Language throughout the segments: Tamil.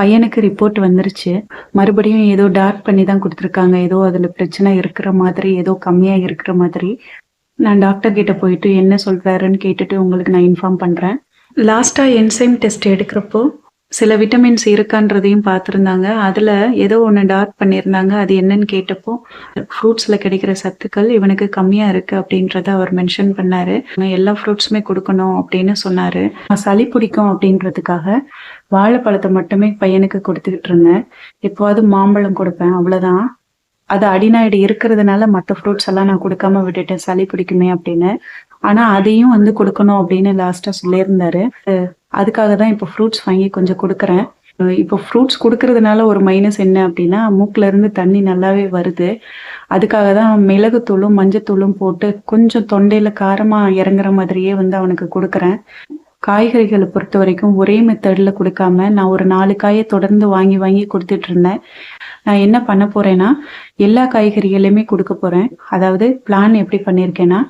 பையனுக்கு ரிப்போர்ட் வந்துருச்சு. மறுபடியும் ஏதோ டார்க் பண்ணி தான் கொடுத்துருக்காங்க. ஏதோ அதில் பிரச்சனை இருக்கிற மாதிரி ஏதோ கம்மியாக இருக்கிற மாதிரி. நான் டாக்டர் கிட்ட போயிட்டு என்ன சொல்றாருன்னு கேட்டுட்டு உங்களுக்கு நான் இன்ஃபார்ம் பண்ணுறேன் லாஸ்ட்டாக என்சைம் டெஸ்ட் எடுக்கிறப்போ சில விட்டமின்ஸ் இருக்கான்றதையும் பார்த்துருந்தாங்க. அதில் ஏதோ ஒன்று டார்க் பண்ணியிருந்தாங்க. அது என்னன்னு கேட்டப்போ ஃப்ரூட்ஸில் கிடைக்கிற சத்துக்கள் இவனுக்கு கம்மியாக இருக்குது அப்படின்றத அவர் மென்ஷன் பண்ணார். எல்லா ஃப்ரூட்ஸுமே கொடுக்கணும் அப்படின்னு சொன்னார். சளி பிடிக்கும் அப்படின்றதுக்காக வாழைப்பழத்தை மட்டுமே பையனுக்கு கொடுத்துக்கிட்டு இருந்தேன். எப்போவாது மாம்பழம் கொடுப்பேன் அவ்வளோதான் அது அடிநாய்டு இருக்கிறதுனால மற்ற ஃப்ரூட்ஸ் எல்லாம் நான் கொடுக்காம விட்டுட்டேன். சளி பிடிக்குமே அப்படின்னு. ஆனா அதையும் வந்து கொடுக்கணும் அப்படின்னு லாஸ்டா சொல்லியிருந்தாரு. அதுக்காக தான் இப்போ ஃப்ரூட்ஸ் வாங்கி கொஞ்சம் கொடுக்குறேன். இப்போ ஃப்ரூட்ஸ் கொடுக்கறதுனால ஒரு மைனஸ் என்ன அப்படின்னா மூக்குல இருந்து தண்ணி நல்லாவே வருது. அதுக்காக தான் மிளகுத்தூளும் மஞ்சத்தூளும் போட்டு கொஞ்சம் தொண்டையில காரமா இறங்குற மாதிரியே வந்து அவனுக்கு கொடுக்குறேன். காய்கறிகளை பொறுத்த வரைக்கும் ஒரே மெத்தடில் கொடுக்காம நான் ஒரு நாலு காயை தொடர்ந்து வாங்கி வாங்கி கொடுத்துட்டு இருந்தேன். நான் என்ன பண்ண போறேன்னா எல்லா காய்கறிகளையுமே கொடுக்க போறேன். அதாவது பிளான் எப்படி பண்ணியிருக்கேன்னா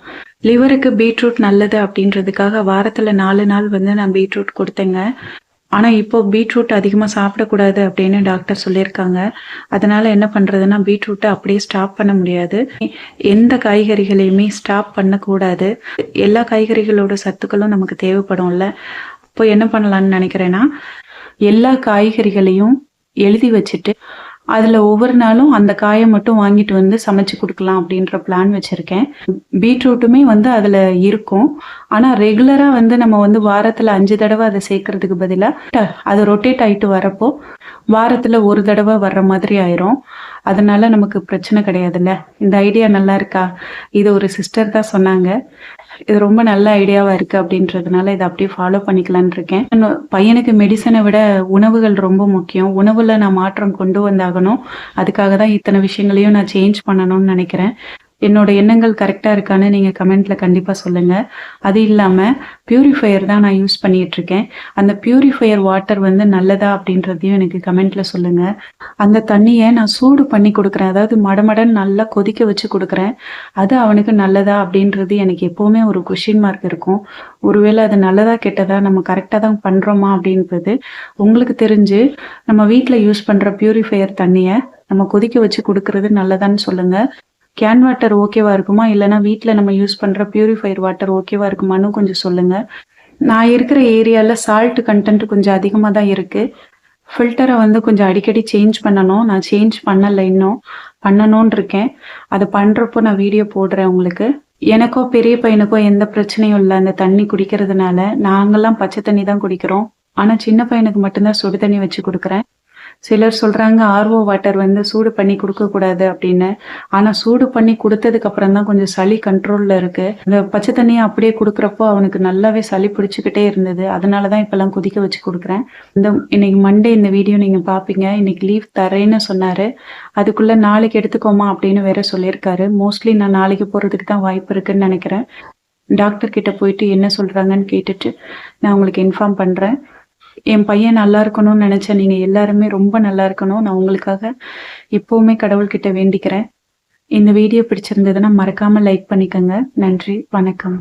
லிவருக்கு பீட்ரூட் நல்லது அப்படின்றதுக்காக வாரத்துல நாலு நாள் வந்து நான் பீட்ரூட் கொடுத்தேங்க. ஆனா இப்போ பீட்ரூட் அதிகமா சாப்பிடக்கூடாது அப்படின்னு டாக்டர் சொல்லியிருக்காங்க. அதனால என்ன பண்றதுன்னா பீட்ரூட்டை அப்படியே ஸ்டாப் பண்ண முடியாது. எந்த காய்கறிகளையுமே ஸ்டாப் பண்ணக்கூடாது. எல்லா காய்கறிகளோட சத்துக்களும் நமக்கு தேவைப்படும்ல. இப்போ என்ன பண்ணலாம்னு நினைக்கிறேன்னா எல்லா காய்கறிகளையும் எழுதி வச்சுட்டு அதில் ஒவ்வொரு நாளும் அந்த காயை மட்டும் வாங்கிட்டு வந்து சமைச்சு கொடுக்கலாம் அப்படின்ற பிளான் வச்சுருக்கேன். பீட்ரூட்டுமே வந்து அதில் இருக்கும். ஆனால் ரெகுலராக வந்து நம்ம வந்து வாரத்தில் அஞ்சு தடவை அதை சேர்க்கறதுக்கு பதிலாக அது ரொட்டேட் ஆகிட்டு வரப்போ வாரத்தில் ஒரு தடவை வர்ற மாதிரி ஆயிரும். அதனால நமக்கு பிரச்சனை கிடையாதுல்ல? இந்த ஐடியா நல்லா இருக்கா? இது ஒரு சிஸ்டர் தான் சொன்னாங்க. இது ரொம்ப நல்ல ஐடியாவா இருக்கு அப்படின்றதுனால இதை அப்படியே ஃபாலோ பண்ணிக்கலான் இருக்கேன். இன்னும் பையனுக்கு மெடிசனை விட உணவுகள் ரொம்ப முக்கியம். உணவுல நான் மாற்றம் கொண்டு வந்தாகணும். அதுக்காக தான் இத்தனை விஷயங்களையும் நான் சேஞ்ச் பண்ணணும்னு நினைக்கிறேன். என்னோட எண்ணங்கள் கரெக்டாக இருக்கான்னு நீங்கள் கமெண்ட்ல கண்டிப்பாக சொல்லுங்க. அது இல்லாமல் பியூரிஃபையர் தான் நான் யூஸ் பண்ணிட்டு இருக்கேன். அந்த பியூரிஃபையர் வாட்டர் வந்து நல்லதா அப்படின்றதையும் எனக்கு கமெண்ட்ல சொல்லுங்க. அந்த தண்ணியை நான் சூடு பண்ணி கொடுக்குறேன். அதாவது மடமடன் நல்லா கொதிக்க வச்சு கொடுக்குறேன். அது அவனுக்கு நல்லதா அப்படின்றது எனக்கு எப்போவுமே ஒரு கொஷின் மார்க் இருக்கும். ஒருவேளை அது நல்லதா கெட்டதா நம்ம கரெக்டாக தான் பண்ணுறோமா அப்படின்றது உங்களுக்கு தெரிஞ்சு நம்ம வீட்டில் யூஸ் பண்ணுற பியூரிஃபையர் தண்ணியை நம்ம கொதிக்க வச்சு கொடுக்கறது நல்லதான்னு சொல்லுங்க. கேன் வாட்டர் ஓகேவா இருக்குமா? இல்லைன்னா வீட்டில் நம்ம யூஸ் பண்ணுற பியூரிஃபைர் வாட்டர் ஓகேவா இருக்குமான்னு கொஞ்சம் சொல்லுங்க. நான் இருக்கிற ஏரியாவில் சால்ட் கண்டென்ட் கொஞ்சம் அதிகமாக தான் இருக்கு. ஃபில்டரை வந்து கொஞ்சம் அடிக்கடி சேஞ்ச் பண்ணணும். நான் சேஞ்ச் பண்ணலை இன்னும். பண்ணணும்னு இருக்கேன். அதை பண்ணுறப்போ நான் வீடியோ போடுறேன் உங்களுக்கு. எனக்கோ பெரிய பையனுக்கோ எந்த பிரச்சனையும் இல்லை. அந்த தண்ணி குடிக்கிறதுனால நாங்கள்லாம் பச்சை தண்ணி தான் குடிக்கிறோம். ஆனால் சின்ன பையனுக்கு மட்டும்தான் சுடு தண்ணி வச்சு கொடுக்குறேன். சிலர் சொல்றாங்க ஆர்ஓ வாட்டர் வந்து சூடு பண்ணி கொடுக்க கூடாது அப்படின்னு. ஆனா சூடு பண்ணி கொடுத்ததுக்கு அப்புறம் தான் கொஞ்சம் சளி கண்ட்ரோல்ல இருக்கு. இந்த பச்சை தண்ணியை அப்படியே கொடுக்குறப்போ அவனுக்கு நல்லாவே சளி பிடிச்சிக்கிட்டே இருந்தது. அதனாலதான் இப்பெல்லாம் கொதிக்க வச்சு கொடுக்குறேன். இந்த இன்னைக்கு மண்டே இந்த வீடியோ நீங்க பாப்பீங்க. இன்னைக்கு லீவ் தரேன்னு சொன்னாரு. அதுக்குள்ள நாளைக்கு எடுத்துக்கோமா அப்படின்னு வேற சொல்லியிருக்காரு. மோஸ்ட்லி நான் நாளைக்கு போறதுக்கு தான் வாய்ப்பு இருக்குன்னு நினைக்கிறேன். டாக்டர் கிட்ட போயிட்டு என்ன சொல்றாங்கன்னு கேட்டுட்டு நான் உங்களுக்கு இன்ஃபார்ம் பண்றேன். என் பையன் நல்லா இருக்கணும்னு நினைச்ச நீங்க எல்லாருமே ரொம்ப நல்லா இருக்கணும். நான் உங்களுக்காக எப்பவுமே கடவுள்கிட்ட வேண்டிக்கிறேன். இந்த வீடியோ பிடிச்சிருந்ததுன்னா மறக்காம லைக் பண்ணிக்கோங்க. நன்றி. வணக்கம்.